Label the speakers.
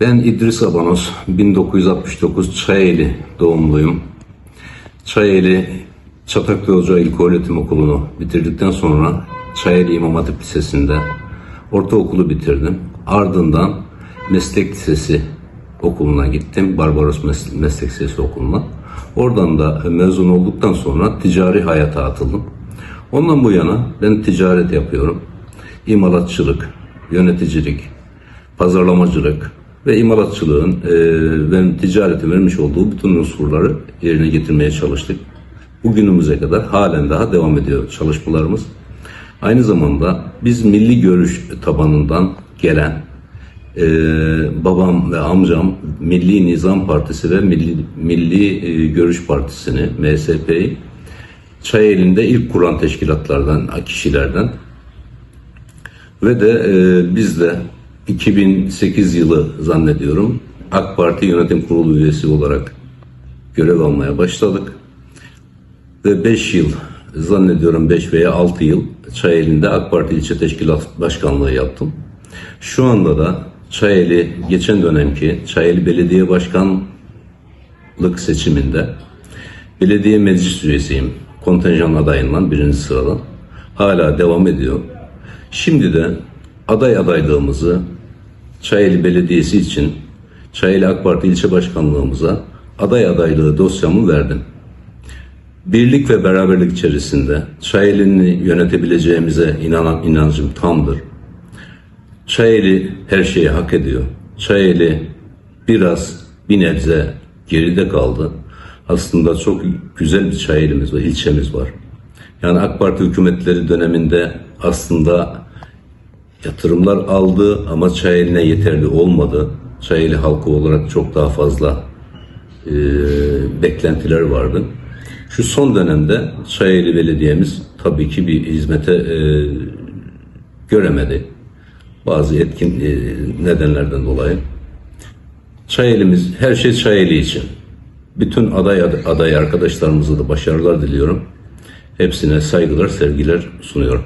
Speaker 1: Ben İdris Abanos, 1969 Çayeli doğumluyum. Çayeli Çataklı Hoca İlköğretim Okulu'nu bitirdikten sonra Çayeli İmam Hatip Lisesi'nde ortaokulu bitirdim. Ardından Meslek Lisesi okuluna gittim. Barbaros Mes- Meslek Lisesi okuluna. Oradan da mezun olduktan sonra ticari hayata atıldım. Ondan bu yana ben ticaret yapıyorum. İmalatçılık, yöneticilik, pazarlamacılık ve imalatçılığın e, ve ticaretin vermiş olduğu bütün unsurları yerine getirmeye çalıştık. Bugünümüze kadar halen daha devam ediyor çalışmalarımız. Aynı zamanda biz milli görüş tabanından gelen e, babam ve amcam Milli Nizam Partisi ve Milli, Milli e, Görüş Partisi'ni, MSP'yi Çayeli'nde ilk kuran teşkilatlardan, kişilerden ve de e, biz de 2008 yılı zannediyorum AK Parti Yönetim Kurulu üyesi olarak görev almaya başladık. Ve 5 yıl zannediyorum 5 veya 6 yıl Çayeli'nde AK Parti ilçe teşkilat başkanlığı yaptım. Şu anda da Çayeli geçen dönemki Çayeli Belediye Başkanlık seçiminde belediye meclis üyesiyim. Kontenjan adayından birinci sıradan. Hala devam ediyor. Şimdi de aday adaylığımızı Çayeli Belediyesi için Çayeli AK Parti ilçe başkanlığımıza aday adaylığı dosyamı verdim. Birlik ve beraberlik içerisinde Çayeli'ni yönetebileceğimize inanan inancım tamdır. Çayeli her şeyi hak ediyor. Çayeli biraz bir nebze geride kaldı. Aslında çok güzel bir Çayeli'miz var, ilçemiz var. Yani AK Parti hükümetleri döneminde aslında yatırımlar aldı ama Çayeli'ne yeterli olmadı. Çayeli halkı olarak çok daha fazla e, beklentiler vardı. Şu son dönemde Çayeli Belediye'miz tabii ki bir hizmete e, göremedi. Bazı etkin e, nedenlerden dolayı. Çayeli'miz, her şey Çayeli için. Bütün aday aday arkadaşlarımıza da başarılar diliyorum. Hepsine saygılar, sevgiler sunuyorum.